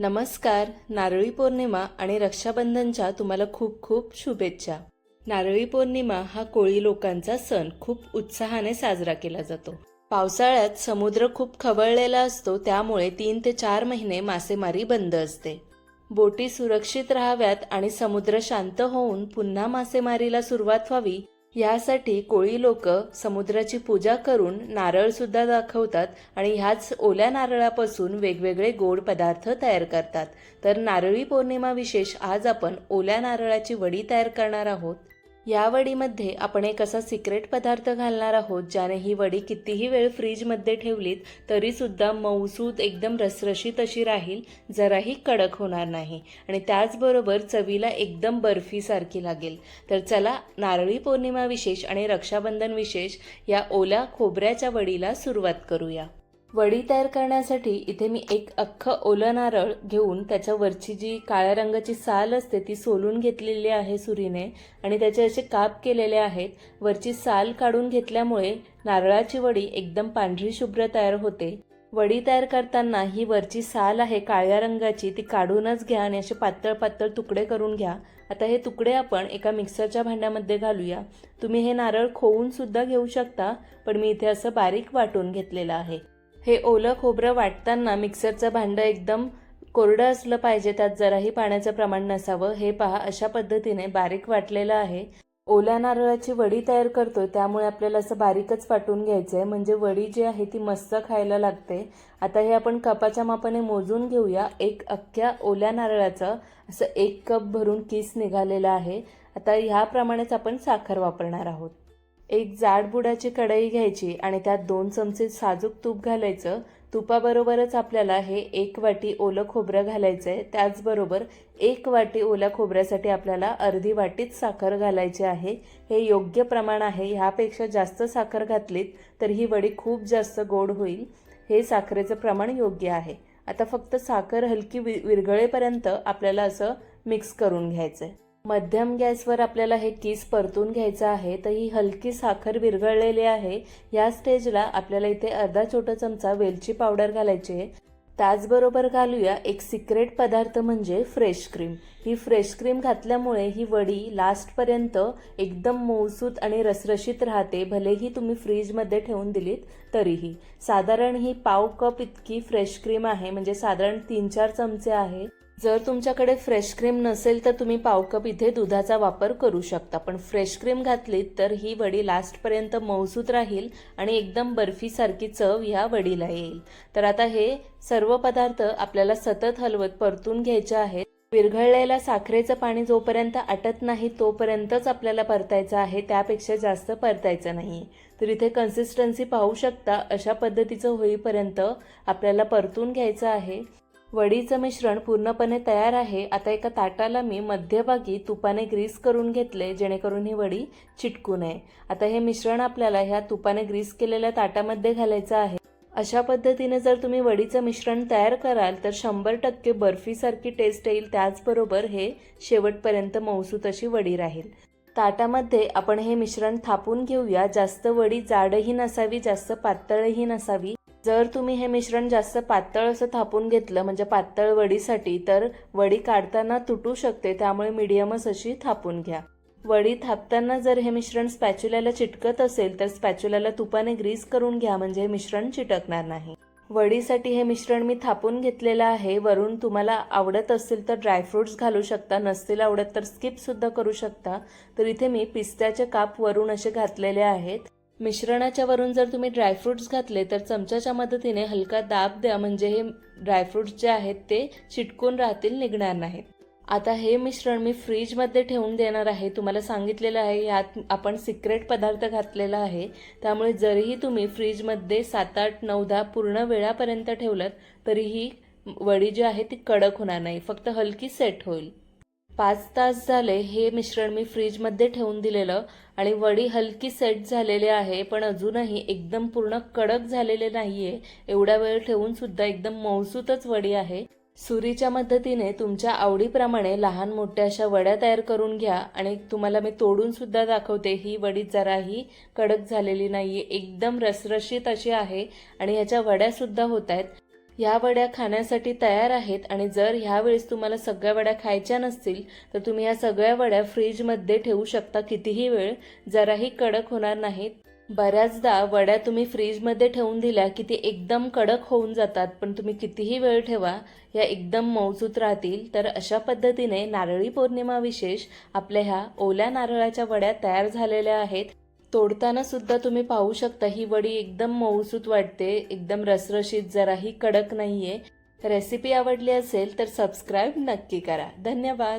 नमस्कार नारळी पौर्णिमा आणि रक्षाबंधनच्या तुम्हाला खूप खूप शुभेच्छा. नारळी पौर्णिमा हा कोळी लोकांचा सण. खूप उत्साहाने साजरा केला जातो. पावसाळ्यात समुद्र खूप खवळलेला असतो त्यामुळे तीन ते चार महिने मासेमारी बंद असते. बोटी सुरक्षित राहाव्यात आणि समुद्र शांत होऊन पुन्हा मासेमारीला सुरुवात व्हावी यासाठी कोळी लोक समुद्राची पूजा करून नारळ सुद्धा दाखवतात आणि ह्याच ओल्या नारळापासून वेगवेगळे गोड पदार्थ तयार करतात. तर नारळी पौर्णिमा विशेष आज आपण ओल्या नारळाची वडी तयार करणार आहोत. या वडीमध्ये आपण एक असा सिक्रेट पदार्थ घालणार आहोत ज्याने ही वडी कितीही वेळ फ्रीजमध्ये ठेवलीत तरीसुद्धा मऊसूद एकदम रसरशीत अशी राहील जराही कडक होणार नाही. आणि त्याचबरोबर चवीला एकदम बर्फीसारखी लागेल. तर चला नारळी पौर्णिमा विशेष आणि रक्षाबंधन विशेष या ओल्या खोबऱ्याच्या वडीला सुरुवात करूया. वडी तयार करण्यासाठी इथे मी एक अख्खं ओलं नारळ घेऊन त्याच्यावरची जी काळ्या रंगाची साल असते ती सोलून घेतलेली आहे सुरीने आणि त्याचे असे काप केलेले आहेत. वरची साल काढून घेतल्यामुळे नारळाची वडी एकदम पांढरी शुभ्र तयार होते. वडी तयार करताना ही वरची साल आहे काळ्या रंगाची ती काढूनच घ्या आणि असे पातळ पातळ तुकडे करून घ्या. आता हे तुकडे आपण एका मिक्सरच्या भांड्यामध्ये घालूया. तुम्ही हे नारळ खोवून सुद्धा घेऊ शकता पण मी इथे असं बारीक वाटून घेतलेलं आहे. हे ओलं खोबरं वाटताना मिक्सरचं भांडं एकदम कोरडं असलं पाहिजे त्यात जराही पाण्याचं प्रमाण नसावं हे पहा अशा पद्धतीने बारीक वाटलेलं आहे. ओल्या नारळाची वडी तयार करतोय त्यामुळे आपल्याला असं बारीकच वाटून घ्यायचं आहे म्हणजे वडी जी आहे ती मस्त खायला लागते. आता हे आपण कपाच्या मापाने मोजून घेऊया. एक अख्ख्या ओल्या नारळाचं असं एक कप भरून किस निघालेला आहे. आता ह्याप्रमाणेच आपण साखर वापरणार आहोत. एक जाड बुडाची कढई घ्यायची आणि त्यात दोन चमचे साजूक तूप घालायचं. तुपाबरोबरच आपल्याला हे एक वाटी ओलं खोबरं घालायचं आहे त्याचबरोबर एक वाटी ओल्या खोबऱ्यासाठी आपल्याला अर्धी वाटीच साखर घालायची आहे. हे योग्य प्रमाण आहे. ह्यापेक्षा जास्त साखर घातलीत तर ही वडी खूप जास्त गोड होईल. हे साखरेचं प्रमाण योग्य आहे. आता फक्त साखर हलकी वि विरघळेपर्यंत आपल्याला असं मिक्स करून घ्यायचं आहे मध्यम गॅसवर आपल्याला हे किस परतून घ्यायचं आहे तर ही हलकी साखर विरघळलेली आहे. या स्टेजला आपल्याला इथे अर्धा छोटा चमचा वेलची पावडर घालायची आहे. त्याचबरोबर घालूया एक सिक्रेट पदार्थ म्हणजे फ्रेश क्रीम. ही फ्रेश क्रीम घातल्यामुळे ही वडी लास्टपर्यंत एकदम मऊसूत आणि रसरशीत राहते. भलेही तुम्ही फ्रीजमध्ये ठेवून दिलीत तरीही. साधारण ही पाव कप इतकी फ्रेश क्रीम आहे म्हणजे साधारण तीन चार चमचे आहे. जर तुमच्याकडे फ्रेश क्रीम नसेल तर तुम्ही पाव कप इथे दुधाचा वापर करू शकता. पण फ्रेश क्रीम घातलीत तर ही वडी लास्टपर्यंत मऊसूत राहील आणि एकदम बर्फीसारखी चव ह्या वडीला येईल. तर आता हे सर्व पदार्थ आपल्याला सतत हलवत परतून घ्यायचे आहेत. विरघळलेल्या साखरेचं पाणी जोपर्यंत आटत नाही तोपर्यंतच आपल्याला परतायचं आहे. त्यापेक्षा जास्त परतायचं नाही. तर इथे कन्सिस्टन्सी पाहू शकता अशा पद्धतीचं होईपर्यंत आपल्याला परतून घ्यायचं आहे. वडीचं मिश्रण पूर्णपणे तयार आहे. आता एका ताटाला मी मध्यभागी तुपाने ग्रीस करून घेतले जेणेकरून ही वडी चिटकू नये. आता हे मिश्रण आपल्याला ह्या तुपाने ग्रीस केलेल्या ताटामध्ये घालायचं आहे. अशा पद्धतीने जर तुम्ही वडीचं मिश्रण तयार कराल तर शंभर टक्के बर्फीसारखी टेस्ट येईल. त्याचबरोबर हे शेवटपर्यंत मौसूत अशी वडी राहील. ताटामध्ये आपण हे मिश्रण थापून घेऊया. जास्त वडी जाडही नसावी जास्त पातळही नसावी. जर तुम्ही हे मिश्रण जास्त पातळ असं थापून घेतलं म्हणजे पातळ वडीसाठी तर वडी काढताना तुटू शकते त्यामुळे मिडियमच अशी थापून घ्या. वडी थापताना जर हे मिश्रण स्पॅच्युल्याला चिटकत असेल तर स्पॅच्युल्याला तुपाने ग्रीस करून घ्या म्हणजे हे मिश्रण चिटकणार नाही. वडीसाठी हे मिश्रण मी थापून घेतलेलं आहे वरून तुम्हाला आवडत असतील तर ड्रायफ्रुट्स घालू शकता नसतील आवडत तर स्किपसुद्धा करू शकता. तर इथे मी पिस्त्याचे काप वरून असे घातलेले आहेत. मिश्रणाच्या वरून जर तुम्ही ड्रायफ्रुट्स घातले तर चमच्याच्या मदतीने हलका दाब द्या. म्हणजे हे ड्रायफ्रुट्स जे आहेत ते चिटकून राहतील निघणार नाहीत. आता हे मिश्रण मी फ्रीजमध्ये ठेवून देणार आहे. तुम्हाला सांगितलेलं आहे यात आपण सिक्रेट पदार्थ घातलेला आहे. त्यामुळे जरीही तुम्ही फ्रीजमध्ये सात आठ नऊ दहा पूर्ण वेळापर्यंत ठेवलं तरीही वडी जी आहे ती कडक होणार नाही. फक्त हलकी सेट होईल. पाच तास झाले हे मिश्रण मी फ्रीजमध्ये ठेवून दिलेलं आणि वडी हलकी सेट झालेली आहे पण अजूनही एकदम पूर्ण कडक झालेले नाही आहे एवढा वेळ ठेवून सुद्धा एकदम मौसूतच वडी आहे. सुरीच्या मदतीने तुमच्या आवडीप्रमाणे लहान मोठ्या अशा वड्या तयार करून घ्या आणि तुम्हाला मी तोडून सुद्धा दाखवते ही वडी जराही कडक झालेली नाहीये. एकदम रसरशीत अशी आहे आणि ह्याच्या वड्या सुद्धा होत आहेत. ह्या वड्या खाण्यासाठी तयार आहेत आणि जर ह्यावेळेस तुम्हाला सगळ्या वड्या खायच्या नसतील तर तुम्ही ह्या सगळ्या वड्या फ्रीजमध्ये ठेवू शकता कितीही वेळ जराही कडक होणार नाहीत. बऱ्याचदा वड्या तुम्ही फ्रीजमध्ये ठेवून दिल्या की ते एकदम कडक होऊन जातात पण तुम्ही कितीही वेळ ठेवा या एकदम मौजूत राहतील. तर अशा पद्धतीने नारळी पौर्णिमा विशेष आपल्या ह्या ओल्या नारळाच्या वड्या तयार झालेल्या आहेत. तोडताना सुद्धा तुम्ही पाहू शकता ही वडी एकदम मऊसूत वाटते एकदम रसरशीत जराही कडक नाहीये. रेसिपी आवडली असेल तर सबस्क्राईब नक्की करा. धन्यवाद.